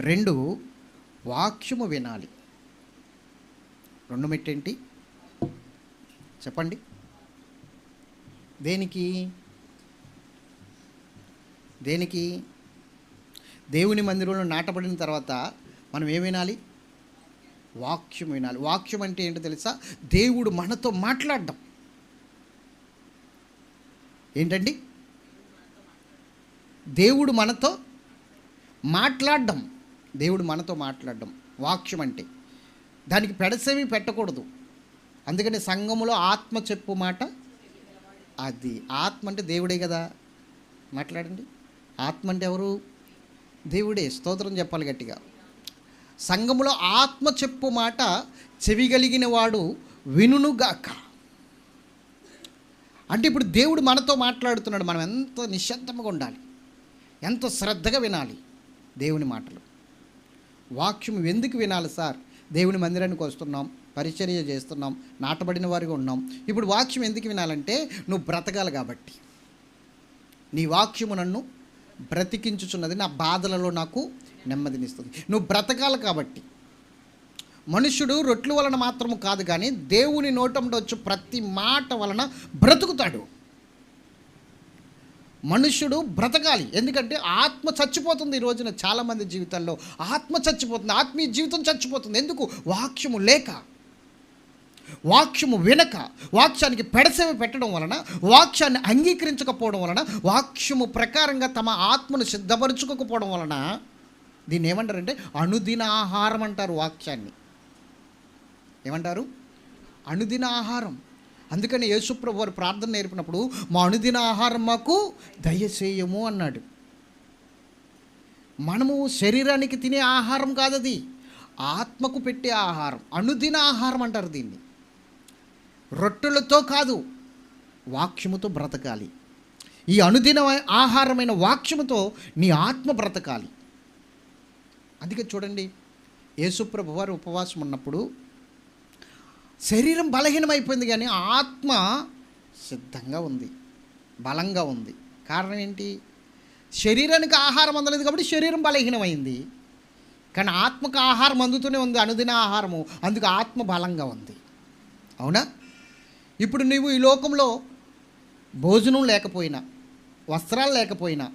రెండు వాక్యము వినాలి. రెండు మెట్టేంటి? చెప్పండి. దేనికి? దేనికి? దేవుని మందిరంలో నాటబడిన తర్వాత మనం ఏం వినాలి? వాక్యం వినాలి. వాక్యం అంటే ఏంటో తెలుసా? దేవుడు మనతో మాట్లాడడం. ఏంటండి? దేవుడు మనతో మాట్లాడడం. దేవుడు మనతో మాట్లాడడం వాక్యం అంటే. దానికి పెడసేమి పెట్టకూడదు. అందుకని సంఘములో ఆత్మ చెప్పు మాట అది. ఆత్మ అంటే దేవుడే కదా. మాట్లాడండి. ఆత్మ అంటే ఎవరు? దేవుడే. స్తోత్రం చెప్పాలి గట్టిగా. సంఘములో ఆత్మ చెప్పు మాట చెవిగలిగిన వాడు వినునుగాక అంటే ఇప్పుడు దేవుడు మనతో మాట్లాడుతున్నాడు. మనం ఎంత నిశ్శబ్దంగా ఉండాలి. ఎంత శ్రద్ధగా వినాలి దేవుని మాటలు. వాక్యం ఎందుకు వినాలి సార్? దేవుని మందిరానికి వస్తున్నాం పరిచర్య చేస్తున్నాం నాటబడిన వారిగా ఉన్నాం. ఇప్పుడు వాక్యం ఎందుకు వినాలంటే నువ్వు బ్రతకాలి కాబట్టి. నీ వాక్యము నన్ను బ్రతికించుచున్నది నా బాధలలో నాకు నెమ్మదినిస్తుంది. నువ్వు బ్రతకాలి కాబట్టి. మనుషుడు రొట్లు వలన మాత్రము కాదు కానీ దేవుని నోటంలో వచ్చి ప్రతి మాట వలన బ్రతుకుతాడు. మనుష్యుడు బ్రతకాలి. ఎందుకంటే ఆత్మ చచ్చిపోతుంది ఈ రోజున చాలామంది జీవితాల్లో. ఆత్మ చచ్చిపోతుంది ఆత్మీయ జీవితం చచ్చిపోతుంది. ఎందుకు? వాక్యము లేక. వాక్యము వినక. వాక్యానికి పెడసేవ పెట్టడం వలన వాక్యాన్ని అంగీకరించకపోవడం వలన వాక్యము ప్రకారంగా తమ ఆత్మను సిద్ధపరచుకోకపోవడం వలన దీన్ని ఏమంటారంటే అనుదిన ఆహారం అంటారు వాక్యాన్ని. ఏమంటారు? అనుదిన ఆహారం. అందుకని యేసుప్రభు వారు ప్రార్థన నేర్పినప్పుడు మా అనుదిన ఆహారం మాకు దయచేయము అన్నాడు. మనము శరీరానికి తినే ఆహారం కాదది. ఆత్మకు పెట్టే ఆహారం అనుదిన ఆహారం అంటారు దీన్ని. రొట్టెలతో కాదు వాక్యముతో బ్రతకాలి. ఈ అనుదిన ఆహారమైన వాక్యముతో నీ ఆత్మ బ్రతకాలి. అందుకే చూడండి యేసుప్రభు వారు ఉపవాసం ఉన్నప్పుడు శరీరం బలహీనమైపోయింది కానీ ఆత్మ సిద్ధంగా ఉంది బలంగా ఉంది. కారణం ఏంటి? శరీరానికి ఆహారం అందలేదు కాబట్టి శరీరం బలహీనమైంది. కానీ ఆత్మకు ఆహారం అందుతూనే ఉంది అనుదిన ఆహారము. అందుకు ఆత్మ బలంగా ఉంది. అవునా? ఇప్పుడు నువ్వు ఈ లోకంలో భోజనం లేకపోయినా వస్త్రాలు లేకపోయినా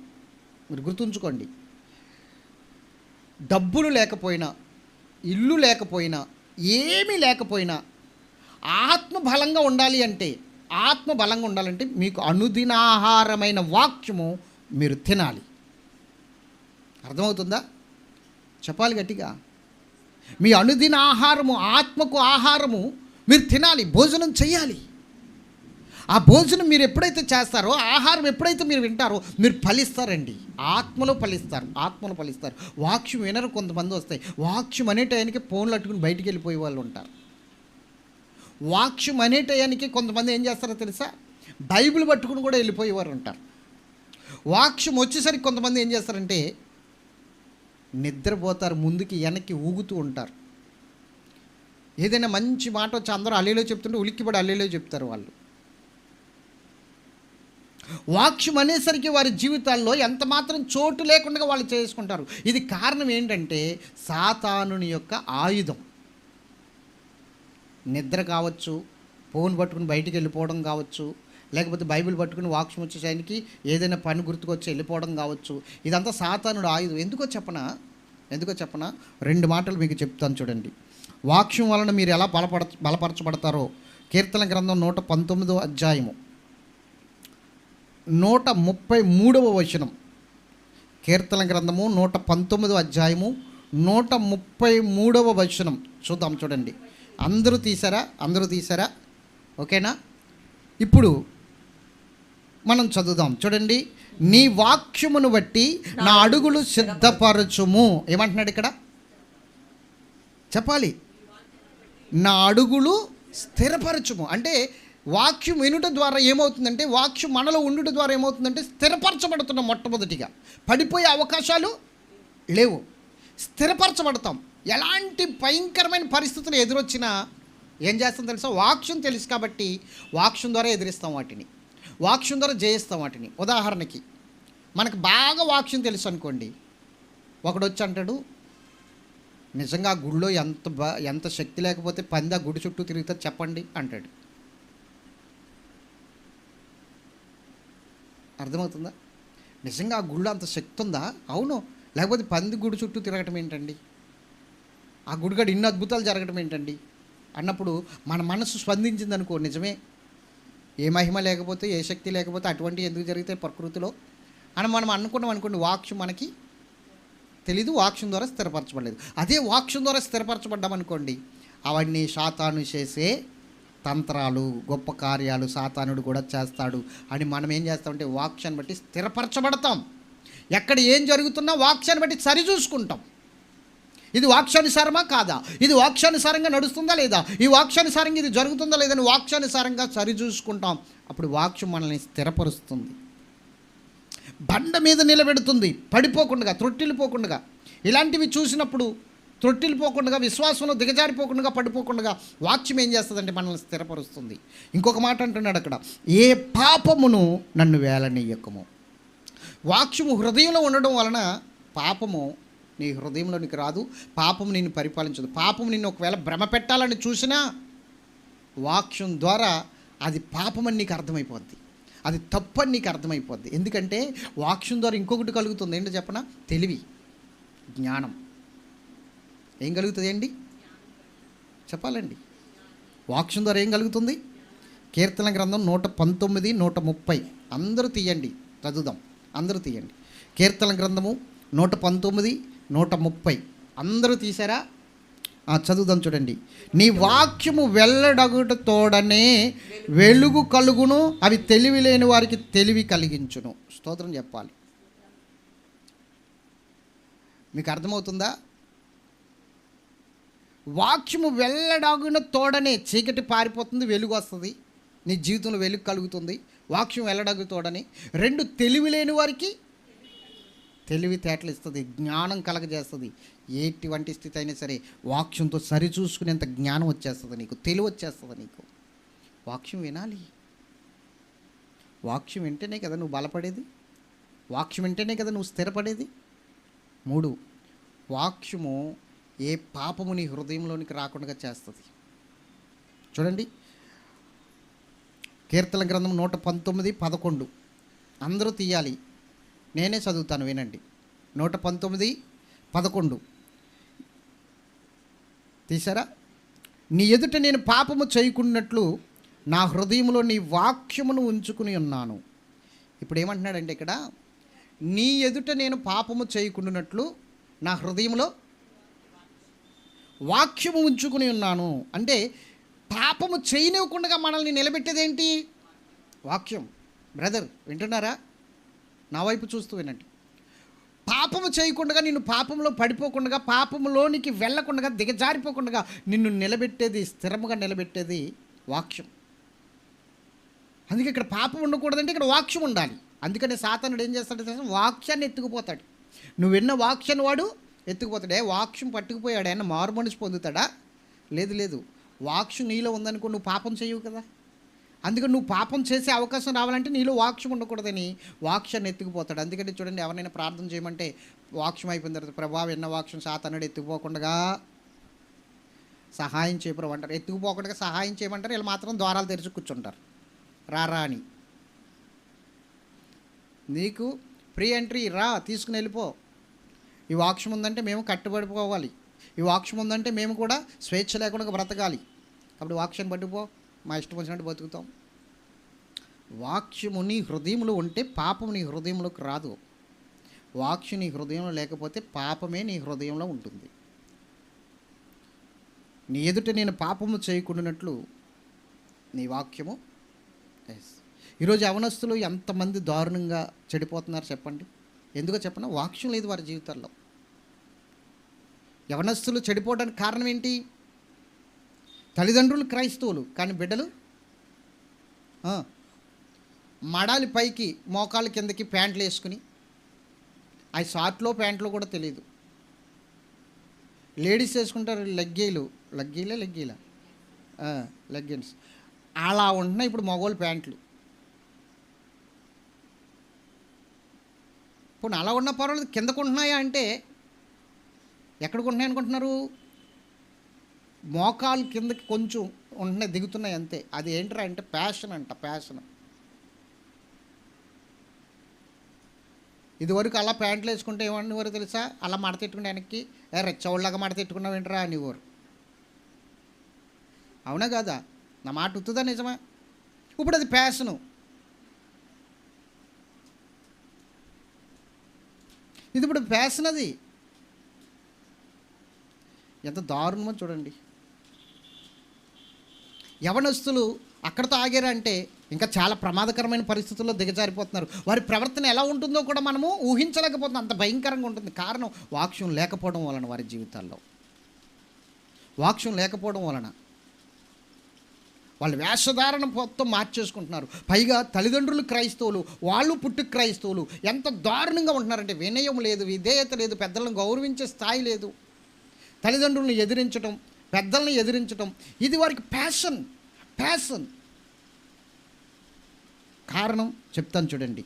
మీరు గుర్తుంచుకోండి. డబ్బులు లేకపోయినా ఇల్లు లేకపోయినా ఏమీ లేకపోయినా ఆత్మ బలంగా ఉండాలి అంటే ఆత్మ బలంగా ఉండాలంటే మీకు అనుదినాహారమైన వాక్యము మీరు తినాలి. అర్థమవుతుందా? చెప్పాలి గట్టిగా. మీ అనుదిన ఆహారము ఆత్మకు ఆహారము మీరు తినాలి భోజనం చేయాలి ఆ భోజనం మీరు ఎప్పుడైతే చేస్తారో ఆహారం ఎప్పుడైతే మీరు వింటారో మీరు ఫలిస్తారండి. ఆత్మలో ఫలిస్తారు ఆత్మలో ఫలిస్తారు. వాక్యం వినరు కొంతమంది వస్తాయి. వాక్యం అనే టైంకి ఫోన్లు అట్టుకుని బయటికి వెళ్ళిపోయే వాళ్ళు ఉంటారు. వాక్యం అనే టయానికి కొంతమంది ఏం చేస్తారో తెలుసా? బైబిల్ పట్టుకుని కూడా వెళ్ళిపోయేవారు ఉంటారు వాక్షం వచ్చేసరికి కొంతమంది ఏం చేస్తారంటే నిద్రపోతారు ముందుకి వెనక్కి ఊగుతూ ఉంటారు. ఏదైనా మంచి మాట వచ్చి అందరూ అల్లేలో చెప్తుంటే ఉలిక్కిపడి అల్లేలో చెప్తారు వాళ్ళు. వాక్యం అనేసరికి వారి జీవితాల్లో ఎంత మాత్రం చోటు లేకుండా వాళ్ళు చేసుకుంటారు. ఇది కారణం ఏంటంటే సాతానుని యొక్క ఆయుధం. నిద్ర కావచ్చు ఫోన్ పట్టుకుని బయటికి వెళ్ళిపోవడం కావచ్చు లేకపోతే బైబిల్ పట్టుకుని వాక్యం వచ్చేసానికి ఏదైనా పని గుర్తుకొచ్చి వెళ్ళిపోవడం కావచ్చు. ఇదంతా సాతానుడు ఆయుధం. ఎందుకో చెప్పనా? ఎందుకో చెప్పనా? రెండు మాటలు మీకు చెప్తాను చూడండి. వాక్యం వలన మీరు ఎలా బలపడ బలపరచబడతారో కీర్తన గ్రంథం నూట పంతొమ్మిదో అధ్యాయము. నూట ముప్పై మూడవ వచనం. కీర్తన గ్రంథము నూట పంతొమ్మిదో అధ్యాయము నూట ముప్పై మూడవ వచనం. చూద్దాం చూడండి. అందరూ తీసారా? అందరూ తీసారా? ఓకేనా? ఇప్పుడు మనం చదువుదాం. చూడండి. నీ వాక్యమును బట్టి నా అడుగులు సిద్ధపరచుము. ఏమంటున్నాడు ఇక్కడ? చెప్పాలి. నా అడుగులు స్థిరపరచుము. అంటే వాక్యం వినుట ద్వారా ఏమవుతుందంటే వాక్యం మనలో ఉండుట ద్వారా ఏమవుతుందంటే స్థిరపరచబడుతున్నాం మొట్టమొదటిగా. పడిపోయే అవకాశాలు లేవు. స్థిరపరచబడతాం. ఎలాంటి భయంకరమైన పరిస్థితులు ఎదురొచ్చినా ఏం చేస్తాం తెలుసా? వాక్యం తెలుసు కాబట్టి వాక్యం ద్వారా ఎదిరిస్తాం వాటిని. వాక్యం ద్వారా జయిస్తాం వాటిని. ఉదాహరణకి మనకు బాగా వాక్యం తెలుసు అనుకోండి. ఒకడు వచ్చి అంటాడు నిజంగా ఆ గుడిలో ఎంత బా ఎంత శక్తి లేకపోతే పంది ఆ గుడి చుట్టూ తిరుగుతుంది చెప్పండి అంటాడు. అర్థమవుతుందా? నిజంగా ఆ గుడిలో అంత శక్తి ఉందా? అవును. లేకపోతే పంది గుడి చుట్టూ తిరగటం ఏంటండి? ఆ గుడిగడ ఇన్ని అద్భుతాలు జరగడం ఏంటండి? అన్నప్పుడు మన మనసు స్పందించింది అనుకో నిజమే. ఏ మహిమ లేకపోతే ఏ శక్తి లేకపోతే అటువంటి ఎందుకు జరిగితే ప్రకృతిలో? అని మనం అనుకున్నాం అనుకోండి వాక్షు మనకి తెలీదు వాక్షం ద్వారా స్థిరపరచబడలేదు. అదే వాక్షం ద్వారా స్థిరపరచబడ్డాం అనుకోండి అవన్నీ శాతాను చేసే తంత్రాలు గొప్ప కార్యాలు సాతానుడు కూడా చేస్తాడు అని మనం ఏం చేస్తామంటే వాక్యాన్ని బట్టి స్థిరపరచబడతాం. ఎక్కడ ఏం జరుగుతున్నా వాక్యాన్ని బట్టి సరిచూసుకుంటాం ఇది వాక్యానుసారమా కాదా? ఇది వాక్యానుసారంగా నడుస్తుందా లేదా? ఈ వాక్యానుసారంగా ఇది జరుగుతుందా లేదని వాక్యానుసారంగా సరిచూసుకుంటాం. అప్పుడు వాక్యం మనల్ని స్థిరపరుస్తుంది. బండ మీద నిలబెడుతుంది. పడిపోకుండా త్రొట్టిల్లిపోకుండా. ఇలాంటివి చూసినప్పుడు త్రొట్టిల్లిపోకుండా విశ్వాసంలో దిగజారిపోకుండా పడిపోకుండా వాక్యం ఏం చేస్తుందంటే మనల్ని స్థిరపరుస్తుంది. ఇంకొక మాట అంటున్నాడు అక్కడ. ఏ పాపమును నన్ను వేలనీయకము? వాక్యము హృదయంలో ఉండడం వలన పాపము నీ హృదయంలోనికి రాదు. పాపం నిన్ను పరిపాలించదు. పాపం నిన్ను ఒకవేళ భ్రమ పెట్టాలని చూసినా వాక్యం ద్వారా అది పాపమని నీకు అర్థమైపోద్ది. అది తప్పని నీకు అర్థమైపోద్ది. ఎందుకంటే వాక్యం ద్వారా ఇంకొకటి కలుగుతుంది. ఏంటో చెప్పనా? తెలివి జ్ఞానం. ఏం కలుగుతుంది అండి? చెప్పాలండి. వాక్యం ద్వారా ఏం కలుగుతుంది? కీర్తన గ్రంథం నూట పంతొమ్మిది నూట ముప్పై. అందరూ తీయండి. చదువుదాం. అందరూ తీయండి. కీర్తన గ్రంథము నూట పంతొమ్మిది నూట ముప్పై. అందరూ తీసారా చదువుదాం చూడండి. నీ వాక్యము వెళ్ళడగుట తోడనే వెలుగు కలుగును అవి తెలివి లేని వారికి తెలివి కలిగించును. స్తోత్రం చెప్పాలి. మీకు అర్థమవుతుందా? వాక్యము వెళ్ళడాగిన తోడనే చీకటి పారిపోతుంది వెలుగు వస్తుంది. నీ జీవితంలో వెలుగు కలుగుతుంది. వాక్యం వెళ్ళడగు తోడని రెండు తెలివి లేని వారికి తెలివితేటలు ఇస్తుంది జ్ఞానం కలగజేస్తుంది. ఎటువంటి స్థితి అయినా సరే వాక్యంతో సరిచూసుకునేంత జ్ఞానం వచ్చేస్తుంది నీకు తెలివి వచ్చేస్తుంది నీకు. వాక్యం వినాలి. వాక్యం వింటేనే కదా నువ్వు బలపడేది. వాక్యం వింటేనే కదా నువ్వు స్థిరపడేది. మూడు వాక్యము ఏ పాపము నీ హృదయంలోనికి రాకుండా చేస్తుంది. చూడండి. కీర్తన గ్రంథం నూట పంతొమ్మిది పదకొండు. అందరూ తీయాలి. నేనే చదువుతాను వినండి. నూట పంతొమ్మిది పదకొండు. తీసారా నీ ఎదుట నేను పాపము చేయకున్నట్లు నా హృదయంలో నీ వాక్యమును ఉంచుకుని ఉన్నాను. ఇప్పుడు ఏమంటున్నాడంటే ఇక్కడ నీ ఎదుట నేను పాపము చేయకుండానట్లు నా హృదయంలో వాక్యము ఉంచుకుని ఉన్నాను. అంటే పాపము చేయనివ్వకుండా మనల్ని నిలబెట్టేదేంటి? వాక్యం. బ్రదర్ వింటున్నారా? నా వైపు చూస్తూ వినండి. పాపము చేయకుండా నిన్ను పాపంలో పడిపోకుండా పాపములోనికి వెళ్ళకుండా దిగజారిపోకుండా నిన్ను నిలబెట్టేది స్థిరముగా నిలబెట్టేది వాక్యం. అందుకే ఇక్కడ పాపం ఉండకూడదంటే ఇక్కడ వాక్యం ఉండాలి. అందుకని సాతనుడు ఏం చేస్తాడు తెలుసు? వాక్యాన్ని ఎత్తుకుపోతాడు. నువ్వు విన్న వాక్యాన్ని వాడు ఎత్తుకుపోతాడు. ఏ వాక్యం పట్టుకుపోయాడు. ఆయన మారు మనిషి పొందుతాడా? లేదు లేదు. వాక్యం నీలో ఉందనుకో నువ్వు పాపం చేయవు కదా? అందుకని నువ్వు పాపం చేసే అవకాశం రావాలంటే నీలో వాక్యం ఉండకూడదని వాక్షాన్ని ఎత్తుకుపోతాడు. అందుకని చూడండి ఎవరైనా ప్రార్థన చేయమంటే వాక్షం అయిపోయిన తర్వాత ప్రభావ ఎన్న వాక్యం సాతానుడు ఎత్తుకుపోకుండా సహాయం చేయప్రభు అంటారు. ఎత్తుకుపోకుండా సహాయం చేయమంటారు వీళ్ళు మాత్రం ద్వారాలు తెరిచి కూర్చుంటారు. రారా అని. నీకు ఫ్రీ ఎంట్రీ రా తీసుకుని వెళ్ళిపో. ఈ వాక్యం ఉందంటే మేము కట్టుబడిపోవాలి. ఈ వాక్యం ఉందంటే మేము కూడా స్వేచ్ఛ లేకుండా బ్రతకాలి. కాబట్టి వాక్యాన్ని పట్టుకుపో. మా ఇష్టం వచ్చినట్టు బతుకుతాం. వాక్యము నీ హృదయంలో ఉంటే పాపం నీ హృదయంలోకి రాదు. వాక్యు నీ హృదయంలో లేకపోతే పాపమే నీ హృదయంలో ఉంటుంది. నీ ఎదుట నేను పాపము చేయకుండానట్లు నీ వాక్యము ఎస్ ఈరోజు అవనస్తులు ఎంతమంది దారుణంగా చెడిపోతున్నారు చెప్పండి. ఎందుకో చెప్పనా? వాక్యం లేదు వారి జీవితాల్లో. యవనస్తులు చెడిపోవడానికి కారణం ఏంటి? తల్లిదండ్రులు క్రైస్తవులు కానీ బిడ్డలు? మడాలి పైకి మోకాళ్ళ కిందకి ప్యాంట్లు వేసుకుని అవి షార్ట్లో ప్యాంట్లో కూడా తెలియదు లేడీస్ వేసుకుంటారు లెగ్గీలు. లగ్గీలే లెగ్గీలా? లెగ్గిన్స్. అలా ఉంటున్నాయి ఇప్పుడు మగవాళ్ళు ప్యాంట్లు. ఇప్పుడు అలా ఉన్న పర్వాలేదు. కిందకు ఉంటున్నాయా అంటే ఎక్కడికి ఉంటున్నాయి అనుకుంటున్నారు మోకాలు కిందకి కొంచెం ఉంటున్నాయి దిగుతున్నాయి అంతే. అది ఏంట్రా అంటే ప్యాషన్ అంట ప్యాషన్ ఇదివరకు అలా ప్యాంట్లు వేసుకుంటే ఏమనేవారు తెలుసా? అలా మడతెట్టుకుని వెనక్కి రెచ్చవుళ్ళగా మడతెట్టుకున్నావు ఏంట్రా? అనేవారు అవునా కాదా? నా మాట ఉత్తుదా నిజమా? ఇప్పుడు అది ప్యాషను ఇది ఇప్పుడు ఫ్యాషన్ అది. ఎంత దారుణమో చూడండి. యవనస్తులు అక్కడతో ఆగారంటే ఇంకా చాలా ప్రమాదకరమైన పరిస్థితుల్లో దిగజారిపోతున్నారు. వారి ప్రవర్తన ఎలా ఉంటుందో కూడా మనము ఊహించలేకపోతున్నాం. అంత భయంకరంగా ఉంటుంది. కారణం వాక్ష్యం లేకపోవడం వలన వారి జీవితాల్లో. వాక్ష్యం లేకపోవడం వలన. వాళ్ళు వేషధారణ మొత్తం మార్చేసుకుంటున్నారు. పైగా తల్లిదండ్రులు క్రైస్తవులు వాళ్ళు పుట్టు క్రైస్తవులు ఎంత దారుణంగా ఉంటున్నారంటే వినయం లేదు విధేయత లేదు పెద్దలను గౌరవించే స్థాయి లేదు. తల్లిదండ్రులను ఎదిరించడం పెద్దల్ని ఎదిరించడం ఇది వారికి ప్యాషన్ ప్యాషన్ కారణం చెప్తాను చూడండి.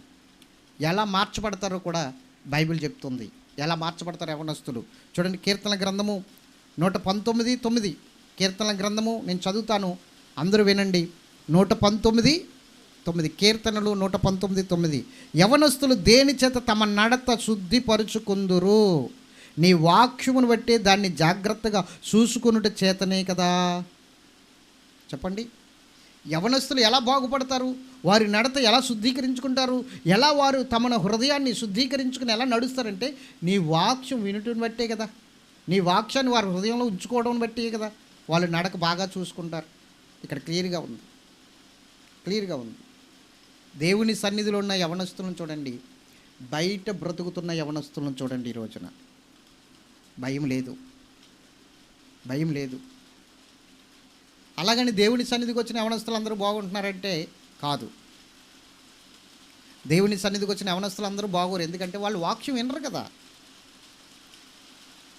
ఎలా మార్చబడతారో కూడా బైబిల్ చెప్తుంది. ఎలా మార్చబడతారు యవనస్తులు? చూడండి కీర్తన గ్రంథము నూట పంతొమ్మిది తొమ్మిది. కీర్తన గ్రంథము నేను చదువుతాను. అందరూ వినండి. నూట పంతొమ్మిది తొమ్మిది. కీర్తనలు నూట పంతొమ్మిది తొమ్మిది. యవనస్తులు దేని చేత తమ నడత శుద్ధిపరుచుకుందురు? నీ వాక్యమును బట్టి దాన్ని జాగ్రత్తగా చూసుకునుట చేతనే కదా. చెప్పండి. యవనస్తులు ఎలా బాగుపడతారు? వారి నడత ఎలా శుద్ధీకరించుకుంటారు? ఎలా వారు తమన హృదయాన్ని శుద్ధీకరించుకుని ఎలా నడుస్తారంటే నీ వాక్యం వినటం బట్టే కదా. నీ వాక్యాన్ని వారి హృదయంలో ఉంచుకోవడం బట్టే కదా. వాళ్ళు నడక బాగా చూసుకుంటారు. ఇక్కడ క్లియర్గా ఉంది. క్లియర్గా ఉంది. దేవుని సన్నిధిలో ఉన్న యవనస్తులను చూడండి. బయట బ్రతుకుతున్న యవనస్తులను చూడండి ఈ రోజున. భయం లేదు. భయం లేదు. అలాగని దేవుని సన్నిధికి వచ్చిన యవనస్తులు అందరూ బాగుంటున్నారంటే కాదు. దేవుని సన్నిధికి వచ్చిన యవనస్తులు అందరూ బాగోరు. ఎందుకంటే వాళ్ళు వాక్యం వినరు కదా.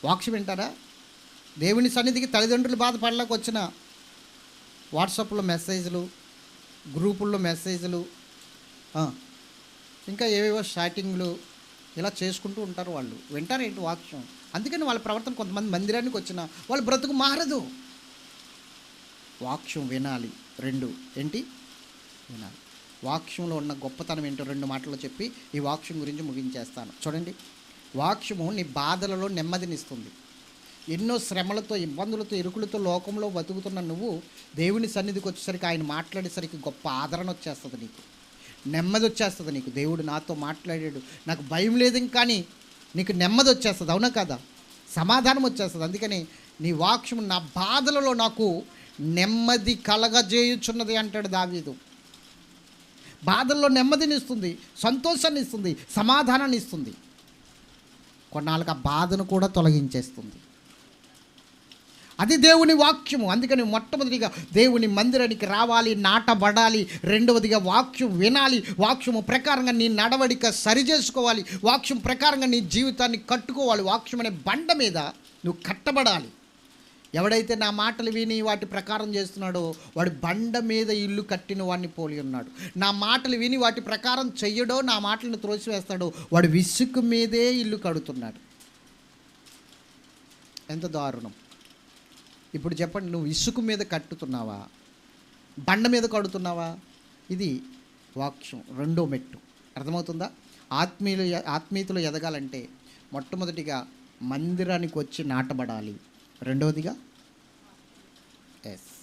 వాక్యం వింటారా? దేవుని సన్నిధికి తల్లిదండ్రులు బాధపడలేక వచ్చిన వాట్సాప్లో మెసేజ్లు గ్రూపుల్లో మెసేజ్లు ఇంకా ఏవేవో షాటింగ్లు ఇలా చేసుకుంటూ ఉంటారు వాళ్ళు. వింటారేంటి వాక్యం? అందుకని వాళ్ళ ప్రవర్తన కొంతమంది మందిరానికి వచ్చిన వాళ్ళ బ్రతుకు మారదు. వాక్యం వినాలి. రెండు ఏంటి? వినాలి. వాక్యంలో ఉన్న గొప్పతనం ఏంటో రెండు మాటలు చెప్పి ఈ వాక్యం గురించి ముగించేస్తాను. చూడండి. వాక్యము నీ బాధలలో నెమ్మదినిస్తుంది. ఎన్నో శ్రమలతో ఇబ్బందులతో ఇరుకులతో లోకంలో బతుకుతున్న నువ్వు దేవుని సన్నిధికి వచ్చేసరికి ఆయన మాట్లాడేసరికి గొప్ప ఆదరణ వచ్చేస్తుంది నీకు. నెమ్మది వచ్చేస్తుంది నీకు. దేవుడు నాతో మాట్లాడాడు. నాకు భయం లేదు కానీ నీకు నెమ్మది వచ్చేస్తుంది అవునా కదా? సమాధానం వచ్చేస్తుంది అందుకని నీ వాక్యం నా బాధలలో నాకు నెమ్మది కలగజేయుచున్నది అంటాడు దావీదు. బాధల్లో నెమ్మదిని ఇస్తుంది సంతోషాన్ని ఇస్తుంది సమాధానాన్ని ఇస్తుంది కొన్నాళ్ళకి ఆ బాధను కూడా తొలగించేస్తుంది. అది దేవుని వాక్యము. అందుకని మొట్టమొదటిగా దేవుని మందిరానికి రావాలి నాటబడాలి రెండవదిగా వాక్యం వినాలి వాక్యము ప్రకారంగా నీ నడవడిక సరిచేసుకోవాలి వాక్యం ప్రకారంగా నీ జీవితాన్ని కట్టుకోవాలి. వాక్యం అనే బండ మీద నువ్వు కట్టబడాలి. ఎవడైతే నా మాటలు విని వాటి ప్రకారం చేస్తున్నాడో వాడు బండ మీద ఇల్లు కట్టిన వాడిని పోలి ఉన్నాడు. నా మాటలు విని వాటి ప్రకారం చెయ్యడో నా మాటలను త్రోసివేస్తాడో వాడు విసుకు మీదే ఇల్లు కడుతున్నాడు. ఎంత దారుణం. ఇప్పుడు చెప్పండి నువ్వు ఇసుక మీద కట్టుతున్నావా? బండ మీద కడుతున్నావా? ఇది వాక్యం రెండో మెట్టు. అర్థమవుతుందా? ఆత్మీయులు ఆత్మీయతలు ఎదగాలంటే మొట్టమొదటిగా మందిరానికి వచ్చి నాటబడాలి. రెండవదిగా? ఎస్